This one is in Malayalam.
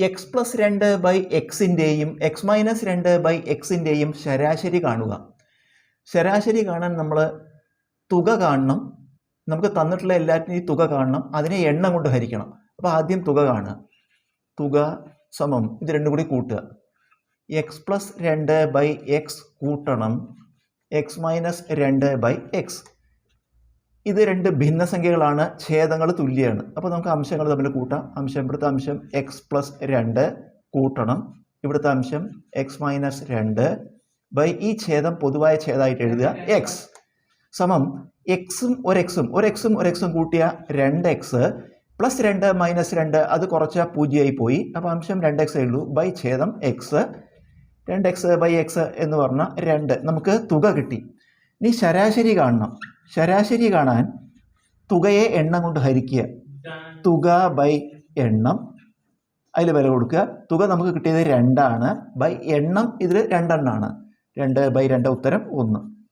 എക്സ് പ്ലസ് രണ്ട് ബൈ എക്സിന്റെയും എക്സ് മൈനസ് രണ്ട് ബൈ എക്സിന്റെയും ശരാശരി കാണുക. ശരാശരി കാണാൻ നമ്മൾ തുക കാണണം. നമുക്ക് തന്നിട്ടുള്ള എല്ലാറ്റിനെയും തുക കാണണം. അതിനെ എണ്ണം കൊണ്ട് ഹരിക്കണം. അപ്പോൾ ആദ്യം തുക കാണുക. തുക സമം. ഇത് രണ്ടും കൂടി കൂട്ടുക. എക്സ് പ്ലസ് രണ്ട് ബൈ എക്സ് കൂട്ടണം. എക്സ് മൈനസ് രണ്ട് ബൈ എക്സ് ഇത് രണ്ട് ഭിന്നസംഖ്യകളാണ്. ഛേദങ്ങൾ തുല്യമാണ് അപ്പോൾ നമുക്ക് അംശങ്ങൾ തമ്മിൽ കൂട്ടാം. അംശം ഇവിടുത്തെ അംശം എക്സ് പ്ലസ് രണ്ട് കൂട്ടണം. ഇവിടുത്തെ അംശം എക്സ് മൈനസ് രണ്ട് ബൈ ഈ ഛേദം പൊതുവായ ഛേദമായിട്ട് എഴുതുക. എക്സ് സമം എക്സും ഒരു എക്സും ഒരു എക്സും ഒരു എക്സും കൂട്ടിയ രണ്ട് എക്സ് പ്ലസ് രണ്ട് മൈനസ് രണ്ട് അത് കുറച്ച പൂജ്യമായി പോയി. അപ്പോൾ അംശം രണ്ട് എക്സ് ഉള്ളൂ ബൈ ഛേദം എക്സ് രണ്ട് എക്സ് ബൈ എക്സ് എന്ന് പറഞ്ഞാൽ രണ്ട്. നമുക്ക് തുക കിട്ടി. ഇനി ശരാശരി കാണണം. ശരാശരി കാണാൻ തുകയെ എണ്ണം കൊണ്ട് ഹരിക്കുക. തുക ബൈ എണ്ണം. അതിൽ വില കൊടുക്കുക. തുക നമുക്ക് കിട്ടിയത് രണ്ടാണ്. ബൈ എണ്ണം ഇതിൽ രണ്ടെണ്ണമാണ് രണ്ട് ബൈ രണ്ട് ഉത്തരം ഒന്ന്.